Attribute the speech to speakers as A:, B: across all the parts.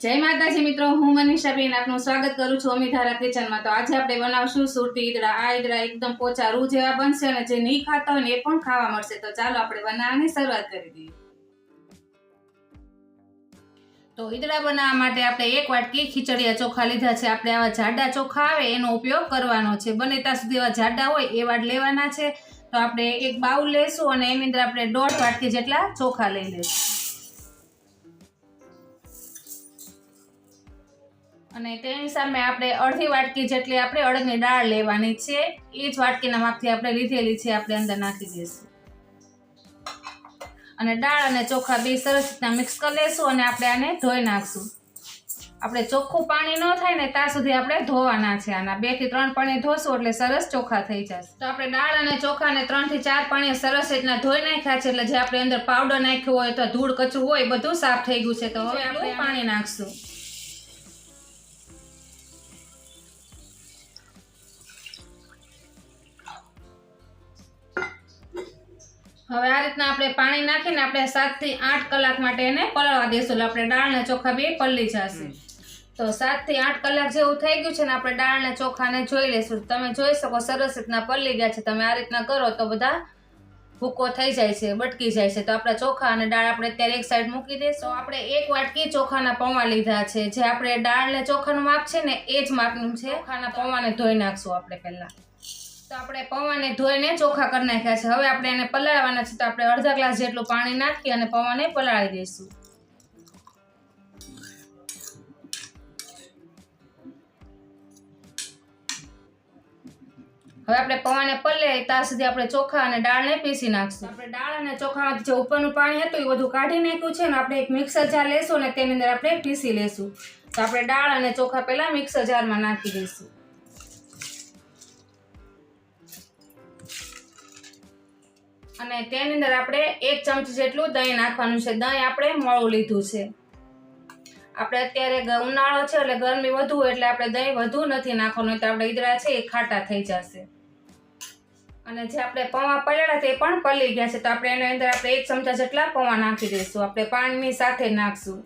A: જય માતાજી મિત્રો, હું મનીષાબેન આપનું સ્વાગત કરું છું અમિતારા કિચનમાં. તો આજે આપણે બનાવશું સુરતી ઈદડા. આ ઈદડા એકદમ પોચા રૂ જેવા બનશે અને જે નહીં ખાતા હોય ને એ પણ ખાવા મળશે. તો ચાલો આપણે બનાવવાની શરૂઆત કરી દઈએ. તો ઈદડા બનાવવા માટે આપણે એક વાટકી ખીચડિયા ચોખા લીધા છે. આપણે આવા જાડા ચોખા આવે એનો ઉપયોગ કરવાનો છે. બને ત્યાં સુધી એવા જાડા હોય એ વાટ લેવાના છે. તો આપણે એક બાઉલ લેશું અને એની અંદર આપણે દોઢ વાટકી જેટલા ચોખા લઈ લઈશું. અને તેની સામે આપણે અડધી વાટકી જેટલી આપણે અડદની દાળ લેવાની છે, એ જ વાટકીના માપથી આપણે લીધેલી છે, આપણે અંદર નાખી દઈશું. અને દાળ અને ચોખા બે સરસ રીતના મિક્સ કરી લેશું અને આપણે આને ધોઈ નાખશું. આપણે ચોખ્ખું પાણી ન થાય ને ત્યાં સુધી આપણે ધોવાના છે. આના બેથી ત્રણ પાણી ધોશું એટલે સરસ ચોખા થઈ જશે. તો આપણે દાળ અને ચોખાને ત્રણથી ચાર પાણી સરસ રીતના ધોઈ નાખ્યા છે એટલે જે આપણે અંદર પાવડર નાખ્યો હોય તો ધૂળ કચરું હોય બધું સાફ થઈ ગયું છે. તો હવે આપણે પાણી નાખશું. હવે આ રીતના આપણે પાણી નાખીને આપણે સાતથી આઠ કલાક માટે એને પલળવા દઈશું. એટલે આપણે દાળ ને ચોખા બે પલળી જશે. તો સાતથી આઠ કલાક જેવું થઈ ગયું છે ને આપણે દાળ ને ચોખાને જોઈ લઈશું. તમે જોઈ શકો સરસ રીતના પલળી ગયા છે. તમે આ રીતના કરો તો બધા ભૂકો થઈ જાય છે બટકી જાય છે. તો આપણા ચોખા અને દાળ આપણે અત્યારે એક સાઈડ મૂકી દઈશું. આપણે એક વાટકી ચોખાના પૌવા લીધા છે. જે આપણે દાળ ને ચોખાનું માપ છે ને એ જ માપનું છે. ચોખાના પૌવાને ધોઈ નાખશું આપણે પહેલા. તો આપણે પૌવાને ધોઈને ચોખા કરી નાખ્યા છે. હવે આપણે એને પલાળવાના છે તો આપણે અડધા ગ્લાસ જેટલું પાણી નાખી અને પૌવાને પલાળી દઈશું. હવે આપણે પૌવાને પલે ત્યાં સુધી આપણે ચોખા અને દાળને પીસી નાખશું. આપણે દાળ અને ચોખામાંથી જે ઉપરનું પાણી હતું એ બધું કાઢી નાખ્યું છે ને આપણે એક મિક્સર જાર લેશું અને તેની અંદર આપણે પીસી લેશું. તો આપણે દાળ અને ચોખા પહેલાં મિક્સર જારમાં નાખી દઈશું. અને તેની અંદર આપણે એક ચમચી જેટલું દહીં નાખવાનું છે. દહીં આપણે મોળું લીધું છે. આપણે અત્યારે ઉનાળો છે એટલે ગરમી વધુ એટલે આપણે દહીં વધુ નથી નાખવાનું તો આપણે ઈદડા છે એ ખાટા થઈ જશે. અને જે આપણે પૌવા પલાળ્યા તે પણ પલી ગયા છે. તો આપણે એની અંદર આપણે એક ચમચા જેટલા પૌવા નાખી દઈશું. આપણે પાણીની સાથે નાખશું.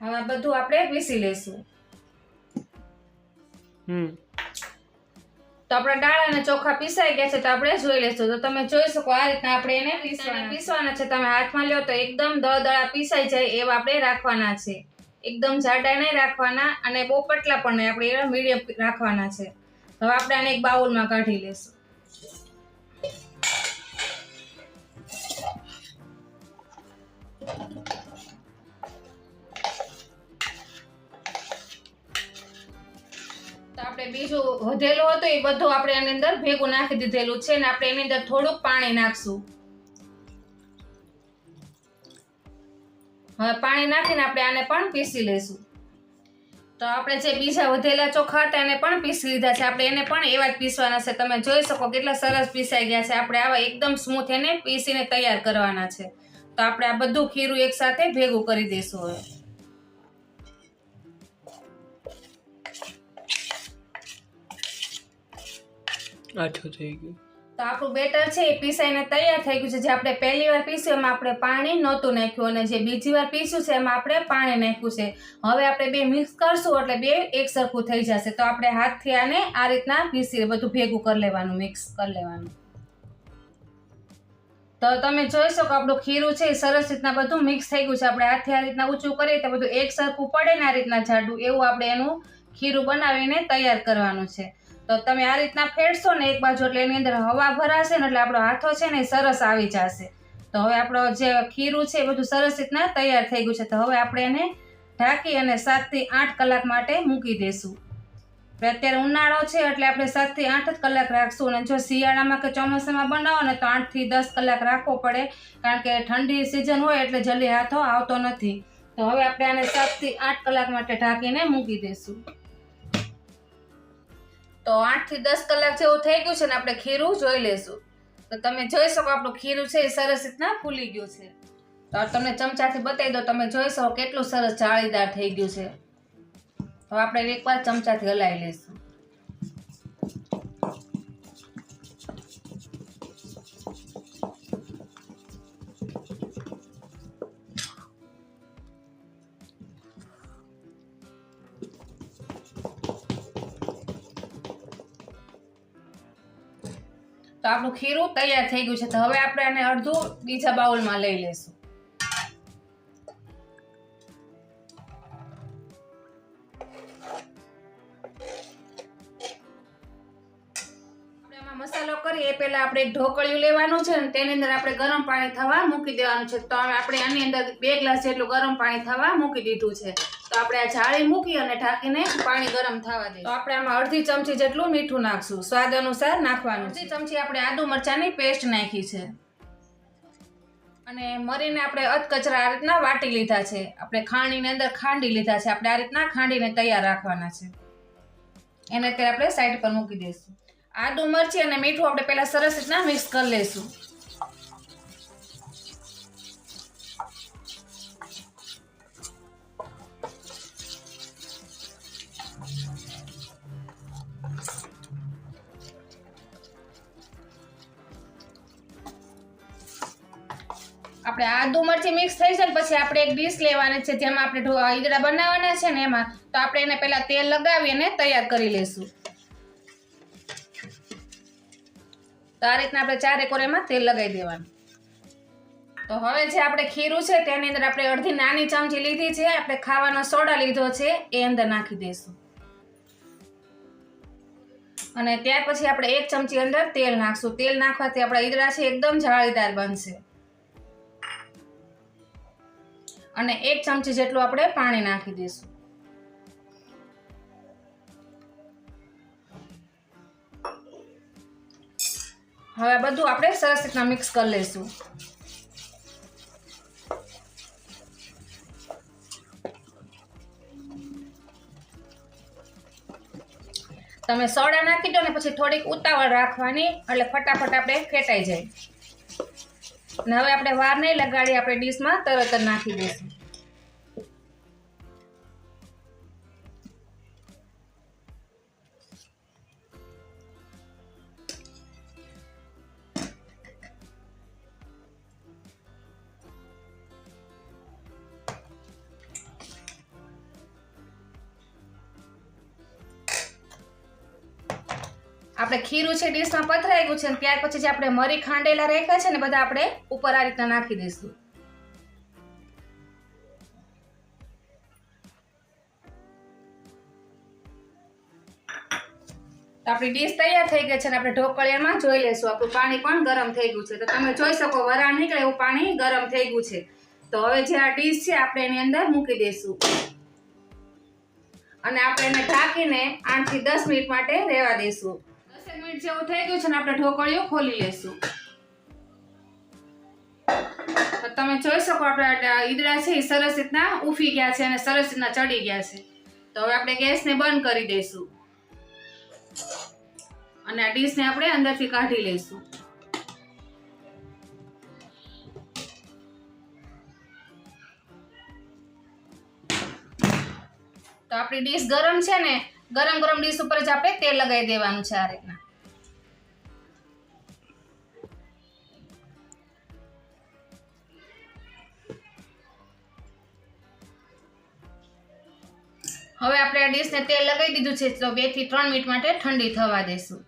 A: હવે બધું આપણે પીસી લઈશું.
B: હમ.
A: તો આપણા દાળ અને ચોખા પીસાઈ ગયા છે તો આપણે જોઈ લઈશું. તો તમે જોઈ શકો આ રીતના આપણે એને પીસવાના. પીસવાના છે. તમે હાથમાં લ્યો તો એકદમ દળદળા પીસાઈ જાય એવા આપણે રાખવાના છે. એકદમ જાડા નહીં રાખવાના અને બહુ પતલા પણ નહીં. આપણે એવા મીડિયમ રાખવાના છે. હવે આપણે આને એક બાઉલમાં કાઢી લઈશું. બીજું વધેલું હતું એ બધું આપણે એની અંદર ભેગું નાખી દીધેલું છે ને આપણે એની અંદર થોડુંક પાણી નાખશું. હવે પાણી નાખીને આપણે આને પણ પીસી લઈશું. તો આપણે જે બીજા વધેલા ચોખા હતા એને પણ પીસી લીધા છે. આપણે એને પણ એવા જ પીસવાના છે. તમે જોઈ શકો કેટલા સરસ પીસાઈ ગયા છે. આપણે આવા એકદમ સ્મૂથ એને પીસીને તૈયાર કરવાના છે. તો આપણે આ બધું ખીરું એકસાથે ભેગું કરી દઈશું હવે.
B: આછું થઈ ગયું.
A: તો આપણું બેટર છે એ પીસાઈને તૈયાર થઈ ગયું છે. જે આપણે પહેલી વાર પીસ્યું એમાં આપણે પાણી નહોતું નાખ્યું અને જે બીજી વાર પીસ્યું છે એમાં આપણે પાણી નાખ્યું છે. હવે આપણે બે મિક્સ કરશું એટલે બે એક સરખું થઈ જશે. તો આપણે હાથથી આને આ રીતના પીસી બધું ભેગું કરી લેવાનું, મિક્સ કરી લેવાનું. તો તમે જોઈ શકો આપણું ખીરું છે એ સરસ રીતના બધું મિક્સ થઈ ગયું છે. આપણે હાથથી આ રીતના ઊંચું કરીએ તો બધું એક સરખું પડે ને આ રીતના જાડું. એવું આપણે એનું ખીરું બનાવીને તૈયાર કરવાનું છે. તો તમે આ રીતના ફેરશો ને એક બાજુ એટલે એની અંદર હવા ભરાશે ને એટલે આપણો હાથો છે ને સરસ આવી જશે. તો હવે આપણો જે ખીરું છે એ બધું સરસ રીતના તૈયાર થઈ ગયું છે. તો હવે આપણે એને ઢાંકી અને સાતથી આઠ કલાક માટે મૂકી દઈશું અત્યારે ઉનાળો છે એટલે આપણે સાતથી આઠ જ કલાક રાખશું. અને જો શિયાળામાં કે ચોમાસામાં બનાવો ને તો આઠથી દસ કલાક રાખવો પડે. કારણ કે ઠંડી સિઝન હોય એટલે જલ્દી હાથો આવતો નથી. તો હવે આપણે આને સાતથી આઠ કલાક માટે ઢાંકીને મૂકી દઈશું તો આઠથી દસ કલાક જેવું થઈ ગયું છે ને આપણે ખીરું જોઈ લેશું તો તમે જોઈ શકો આપણું ખીરું છે એ સરસ રીતના ફૂલી ગયું છે. તો તમને ચમચાથી બતાવી દો તમે જોઈ શકો કેટલું સરસ જાળીદાર થઈ ગયું છે. હવે આપણે એકવાર ચમચાથી હલાવી લઈશું. આપણું ખીરું તૈયાર થઈ ગયું છે. તો હવે આપણે આને અડધું બીજા બાઉલમાં લઈ લેશું મસાલો કરીએ. એ પહેલા આપણે ઢોકળિયું લેવાનું છે અને તેની અંદર આપણે ગરમ પાણી થવા મૂકી દેવાનું છે. તો હવે આપણે આની અંદર બે ગ્લાસ જેટલું ગરમ પાણી થવા મૂકી દીધું છે. તો આપણે આ જાળી મૂકી અને ઢાંકીને પાણી ગરમ થવા દઈએ તો આપણે આમાં અડધી ચમચી જેટલું મીઠું નાખશું. સ્વાદ અનુસાર નાખવાનું અડધી ચમચી આપણે આદુ મરચાંની પેસ્ટ નાખી છે. અને મરીને આપણે અધકચરા આ રીતના વાટી લીધા છે. આપણે ખાણીની અંદર ખાંડી લીધા છે. આપણે આ રીતના ખાંડીને તૈયાર રાખવાના છે. એને અત્યારે આપણે સાઈડ પર મૂકી દઈશું. આદુ મરચી અને મીઠું આપણે પહેલાં સરસ રીતના મિક્સ કરી લઈશું. આપણે આદુ મરચી મિક્સ થઈ જાય પછી આપણે એક ડીશ લેવાની છે જેમાં આપણે ઈદડા બનાવવાના છે ને એમાં, તો આપણે એને પહેલાં તેલ લગાવી અને તૈયાર કરી લઈશું. તો આ રીતના આપણે ચાર એકોર એમાં તેલ લગાવી દેવાનું. તો હવે જે આપણે ખીરું છે તેની અંદર આપણે અડધી નાની ચમચી લીધી છે, આપણે ખાવાનો સોડા લીધો છે, એ અંદર નાખી દઈશું. અને ત્યાર પછી આપણે એક ચમચી અંદર તેલ નાખશું. તેલ નાખવાથી આપણા ઈદડા છે, એકદમ જાળીદાર બનશે. અને એક ચમચી જેટલું આપણે પાણી નાખી દઈશું. હવે બધું આપણે સરસ રીતના મિક્સ કરી લઈશું. તમે સોડા નાખી દો ને પછી થોડીક ઉતાવળ રાખવાની, એટલે ફટાફટ આપણે ફેટાઈ જાય. અને હવે આપણે વાર નહીં લગાડી, આપણે ડીશમાં તરત જ નાખી દઈશું. આપણે ખીરું છે ડીશમાં પથરાઈ ગયું છે અને ત્યાર પછી જે આપણે મરી ખાંડેલા રાખ્યા છે ને બધા આપણે ઉપર આ રીતના નાખી દઈશું. આપણી ડીશ તૈયાર થઈ ગઈ છે અને આપણે ઢોકળિયામાં જોઈ લઈશું. આપણું પાણી પણ ગરમ થઈ ગયું છે. તો તમે જોઈ શકો, વરાળ નીકળે એવું પાણી ગરમ થઈ ગયું છે. તો હવે જે આ ડીશ છે આપણે એની અંદર મૂકી દઈશું. અને આપણે એને ઢાંકીને આઠથી દસ મિનિટ માટે રહેવા દઈશું. મિનિટ જેવું થઈ ગયું છે ને આપણે ઢોકળીઓ ખોલી લેશું. તમે જોઈ શકો આપણા ઈદડા છે એ સરસ રીતના ઉફી ગયા છે અને સરસ રીતના ચડી ગયા છે. તો હવે આપણે ગેસને બંધ કરી દઈશું. અને આ ડીશને આપણે અંદરથી કાઢી લઈશું. તો આપણી ડીશ ગરમ છે ને ગરમ ગરમ ડીશ ઉપર જ આપણે તેલ લગાવી દેવાનું છે આ રીતના. હવે આપણે આ ડીશને તેલ લગાવી દીધું છે, તો બેથી ત્રણ મિનિટ માટે ઠંડી થવા દઈશું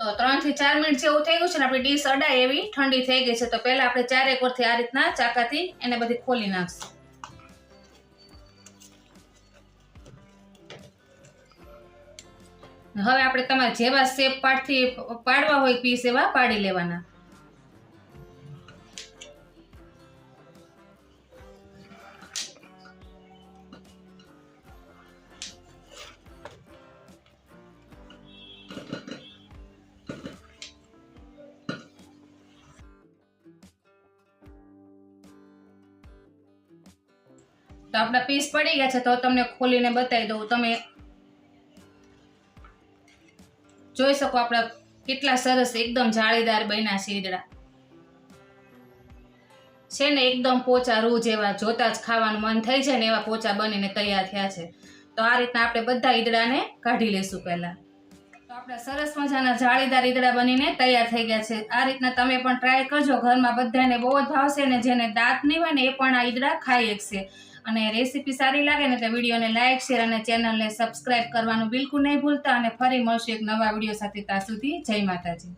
A: તો ત્રણથી ચાર મિનિટ જેવું થઈ ગયું છે ને આપણી ડીશ અડાય એવી, ઠંડી થઈ ગઈ છે. તો પહેલાં આપણે ચારેક વરથી આ રીતના ચાકાથી એને બધી ખોલી નાખશું. હવે આપણે તમારે જેવા શેપ પાડથી પાડવા હોય પીસ એવા પાડી લેવાના. તો આપણા પીસ પડી ગયા છે, તો તમને ખોલીને બતાવી દઉં. તમે જોઈ શકો આપણા કેટલા સરસ એકદમ જાળીદાર બન્યા છે છે ને, એકદમ પોચા રૂ જેવા, જોતા જ ખાવાનું મન થઈ છે ને એવા પોચા બનીને તૈયાર થયા છે. તો આ રીતના આપણે બધા ઈદડાને કાઢી લેશું પહેલા. તો આપણા સરસ મજાના જાળીદાર ઈદડા બનીને તૈયાર થઈ ગયા છે. આ રીતના તમે પણ ટ્રાય કરજો. ઘરમાં બધાને બહુ જ ભાવશે અને જેને દાંત નહીં હોય ને એ પણ આ ઈદડા ખાઈ શકશે. અને રેસીપી સારી લાગે ને તો વિડીયોને લાઇક શેર અને ચેનલને સબસ્ક્રાઇબ કરવાનું બિલકુલ નહીં ભૂલતા અને ફરી મળશું એક નવા વીડિયો સાથે ત્યાં સુધી જય માતાજી.